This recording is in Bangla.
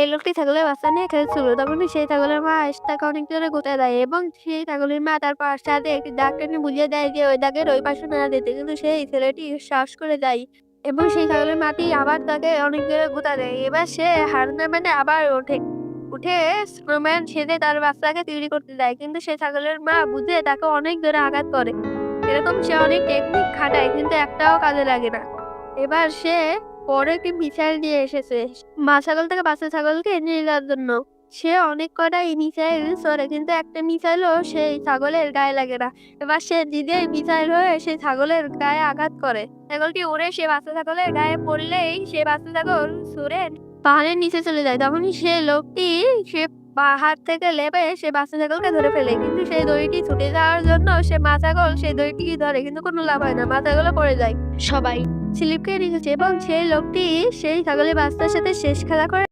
এই লোকটি ছাগলের বাচ্চা নিয়ে খেলছিল তখনই সেই ছাগলের মা এসে তাকে অনেক জোরে গুঁতে দেয় এবং সেই ছাগলের মা তার পাশ একটি দাগ টেনে বুঝিয়ে দেয় যে, ওই দাগের ওই পাশে না দিতে কিন্তু সেই ছেলেটি সাহস করে যায়। এবং সেই ছাগলের মাটি আবার তাকে অনেক জোরে গুঁতা দেয়। এবার সে হার মানে আবার ওঠে, উঠে স্নোম্যান সেজে তার বাচ্চাকে তৈরি করতে দেয়। কিন্তু সে ছাগলের মা বুঝে তাকে অনেক জোরে আঘাত করে। এরকম সে অনেক টেকনিক খাটায়, কিন্তু একটাও কাজে লাগে না। এবার সে পরে একটি মিসাইল নিয়ে এসেছে। মা ছাগল থেকে বাচ্চা ছাগলকে নিয়ে যাওয়ার জন্য। সে অনেক কটা মিসাইল ছড়ে কিন্তু একটা মিসাইলও সেই ছাগলের গায়ে লাগে না। এবার সে নিজেই মিসাইল হয়ে সেই ছাগলের গায়ে আঘাত করে। ছাগলটি উড়ে সে বাচ্চা ছাগলের গায়ে পড়লেই সে বাচ্চা ছাগল সুরে পাহাড়ের নিচে চলে যায়। তখনই সে লোকটি সে পাহাড় থেকে লেবে সে বাচ্চা ছাগলকে ধরে ফেলে। কিন্তু সেই দড়িটি ছুটে যাওয়ার জন্য সে মা ছাগল সেই দড়িটিকে ধরে, কিন্তু কোনো লাভ হয় না। মা ছাগলও পড়ে যায়। সবাই স্লিপকে রেখেছে এবং সেই লোকটি সেই ছাগলের বাস্তার সাথে শেষ খেলা করে।